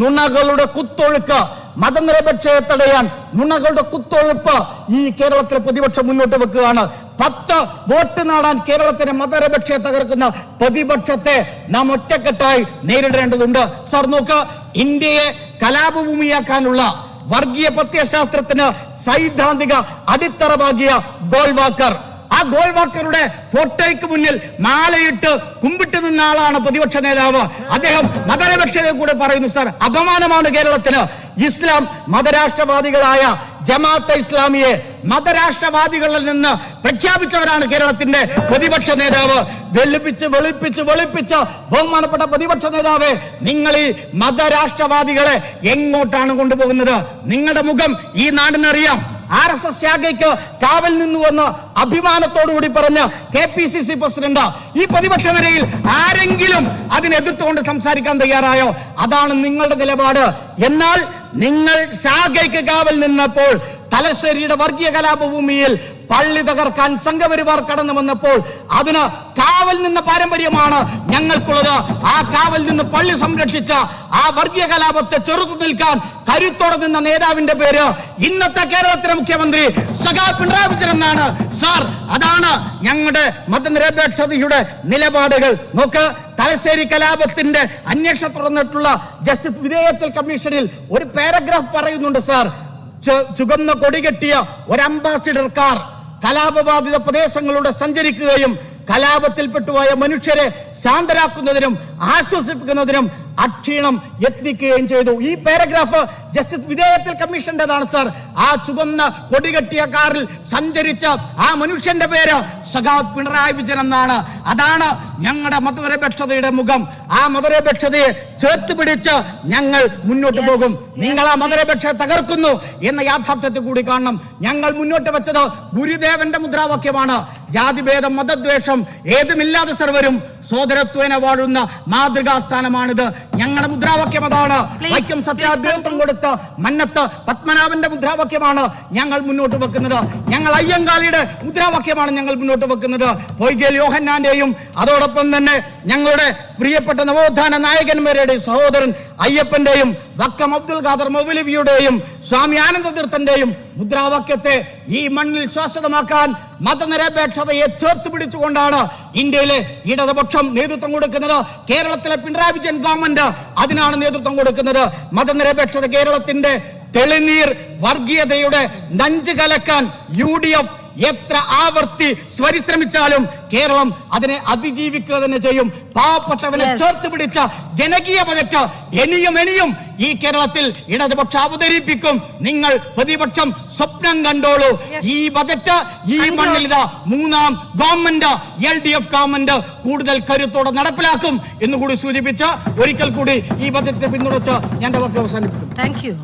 നുണകളുടെ കുത്തൊഴുക്ക് മതനിരപേക്ഷയെ തടയാൻ നുണകളുടെ കുത്തൊഴുപ്പ് ഈ കേരളത്തിലെ പ്രതിപക്ഷം മുന്നോട്ട് വെക്കുകയാണ്. പത്ത് വോട്ട് നേടാൻ കേരളത്തിന്റെ മതനിരപേക്ഷയെ തകർക്കുന്ന പ്രതിപക്ഷത്തെ നാം ഒറ്റക്കെട്ടായി നേരിടേണ്ടതുണ്ട്. സാർ നോക്ക് ഇന്ത്യയെ കലാപഭൂമിയാക്കാനുള്ള വർഗീയ പ്രത്യയശാസ്ത്രത്തിന് സൈദ്ധാന്തിക അടിത്തറ പാകിയ ഗോൾവാക്കർ ആ ഗോൾവാക്കറുടെ ഫോട്ടോയ്ക്ക് മുന്നിൽ മാലയിട്ട് കുമ്പിട്ട് നിന്ന ആളാണ് പ്രതിപക്ഷ നേതാവ്. അദ്ദേഹം മതനിരപേക്ഷതയെ കൂടെ പറയുന്നു സാർ അപമാനമാണ് കേരളത്തിന്. ഇസ്ലാം മതരാഷ്ട്രവാദികളായ ജമാഅത്തെ ഇസ്ലാമിയെ മതരാഷ്ട്രവാദികളിൽ നിന്ന് പ്രഖ്യാപിച്ചവരാണ് കേരളത്തിന്റെ പ്രതിപക്ഷ നേതാവ്. വെളുപ്പിച്ച് വെളുപ്പിച്ച് വെളുപ്പിച്ച് ബഹുമാനപ്പെട്ട പ്രതിപക്ഷ നേതാവ് നിങ്ങൾ ഈ മതരാഷ്ട്രവാദികളെ എങ്ങോട്ടാണ് കൊണ്ടുപോകുന്നത്? നിങ്ങളുടെ മുഖം ഈ നാടിനറിയാം. ആർ എസ് എസ് ശാഖയ്ക്ക് കാവൽ നിന്നുവെന്ന് അഭിമാനത്തോടുകൂടി പറഞ്ഞ K P C C president ഈ പ്രതിപക്ഷ നിരയിൽ ആരെങ്കിലും അതിനെതിർത്തുകൊണ്ട് സംസാരിക്കാൻ തയ്യാറായോ? അതാണ് നിങ്ങളുടെ നിലപാട്. എന്നാൽ നിങ്ങൾ ശാഖയ്ക്ക് കാവൽ നിന്നപ്പോൾ തലശ്ശേരിയുടെ വർഗീയ കലാപഭൂമിയിൽ പള്ളി തകർക്കാൻ സംഘപരിവാർ കടന്നു വന്നപ്പോൾ അതിന് കാവൽ നിന്ന പാരമ്പര്യമാണ് ഞങ്ങൾക്കുള്ളത്. ആ കാവൽ നിന്ന് പള്ളി സംരക്ഷിച്ച ആ വർഗീയ കലാപത്തെ ചെറുത്തു നിൽക്കാൻ കരുത്തോടെ നിന്ന നേതാവിന്റെ പേര് ഇന്നത്തെ കേരളത്തിലെ മുഖ്യമന്ത്രി സഖാ പിണറായി വിജയൻ എന്നാണ്. സാർ അതാണ് ഞങ്ങളുടെ മതനിരപേക്ഷതയുടെ നിലപാടുകൾ. നോക്ക് തലശ്ശേരി കലാപത്തിന്റെ അന്വേഷണം തുറന്നിട്ടുള്ള ജസ്റ്റിസ് വിധേയത്തിൽ കമ്മീഷനിൽ ഒരു പാരഗ്രാഫ് പറയുന്നുണ്ട് സാർ. ചു- കൊടി കെട്ടിയ ഒരു അംബാസിഡർ കാർ കലാപബാധിത പ്രദേശങ്ങളിലൂടെ സഞ്ചരിക്കുകയും കലാപത്തിൽപ്പെട്ടുപോയ മനുഷ്യരെ ശാന്തരാക്കുന്നതിനും ആശ്വസിപ്പിക്കുന്നതിനും അക്ഷീണം യത്നിക്കുകയും ചെയ്തു. ഈ പാരഗ്രാഫ് ജസ്റ്റിസ് വിധേയത്തിൽ കമ്മീഷന്റേതാണ് സർ ആ ചുവന്ന കൊടികെട്ടിയ കാറിൽ സഞ്ചരിച്ച ആ മനുഷ്യന്റെ പേര് സഖാ പിണറായി വിജയൻ എന്നാണ്. അതാണ് ഞങ്ങളുടെ മതനിരപേക്ഷതയുടെ മുഖം. ആ മതനിരപേക്ഷതയെ ചേർത്ത് പിടിച്ച് ഞങ്ങൾ മുന്നോട്ട് പോകും. നിങ്ങൾ ആ മതനിരപേക്ഷ തകർക്കുന്നു എന്ന യാഥാർത്ഥ്യത്തെ കൂടി കാണണം. ഞങ്ങൾ മുന്നോട്ട് വെച്ചത് ഗുരുദേവന്റെ മുദ്രാവാക്യമാണ്. ജാതിഭേദം മതദ്വേഷം ഏതുമില്ലാതെ സർവരും സോദരത്വേന വാഴുന്ന മാതൃകാസ്ഥാനമാണിത്. ഞങ്ങളുടെ മുദ്രാവാക്യം അതാണ് വൈക്കം സത്യാഗ്രഹത്വം കൊടുത്ത് മന്നത്ത് പത്മനാഭന്റെ മുദ്രാവാക്യമാണ് ഞങ്ങൾ മുന്നോട്ട് വെക്കുന്നത്. ഞങ്ങൾ അയ്യങ്കാളിയുടെ മുദ്രാവാക്യമാണ് ഞങ്ങൾ മുന്നോട്ട് വെക്കുന്നത്. പൊയ്കേൽ യോഹന്നാന്റെയും അതോടൊപ്പം തന്നെ ഞങ്ങളുടെ പ്രിയപ്പെട്ട നവോത്ഥാന നായകന്മാരുടെയും സഹോദരൻ അയ്യപ്പന്റെയും വക്കം അബ്ദുൽ ഖാദർ മൗലവിയുടെയും സ്വാമി ആനന്ദതീർത്ഥന്റെയും മുദ്രാവാക്യത്തെ ഈ മണ്ണിൽ ശാശ്വതമാക്കാൻ മതനിരപേക്ഷതയെ ചേർത്ത് പിടിച്ചുകൊണ്ടാണ് ഇന്ത്യയിലെ ഇടതുപക്ഷം നേതൃത്വം കൊടുക്കുന്നത്. കേരളത്തിലെ പിണറായി വിജയൻ ഗവൺമെന്റ് അതിനാണ് നേതൃത്വം കൊടുക്കുന്നത്. മതനിരപേക്ഷത കേരളത്തിന്റെ തെളിനീർ വർഗീയതയുടെ നഞ്ച് കലക്കാൻ യു ഡി എഫ് എത്ര ആവർത്തി സ്വരിശ്രമിച്ചാലും കേരളം അതിനെ അതിജീവിക്കുക തന്നെ ചെയ്യും. പാവപ്പെട്ടവനെ. ചേർത്ത് പിടിച്ച ജനകീയ ബജറ്റ് ഇനിയും ഇനിയും ഈ കേരളത്തിൽ ഇടതുപക്ഷം അവതരിപ്പിക്കും. നിങ്ങൾ പ്രതിപക്ഷം സ്വപ്നം കണ്ടോളൂ. ഈ ബജറ്റ് ഈ മണ്ണിൽ ഇതാ മൂന്നാം government L D F government കൂടുതൽ കരുത്തോടെ നടപ്പിലാക്കും എന്ന് കൂടി സൂചിപ്പിച്ച് ഒരിക്കൽ കൂടി ഈ ബജറ്റിനെ പിന്തുണച്ച് ഞാൻ വാക്ക് അവസാനിപ്പിക്കും താങ്ക് യു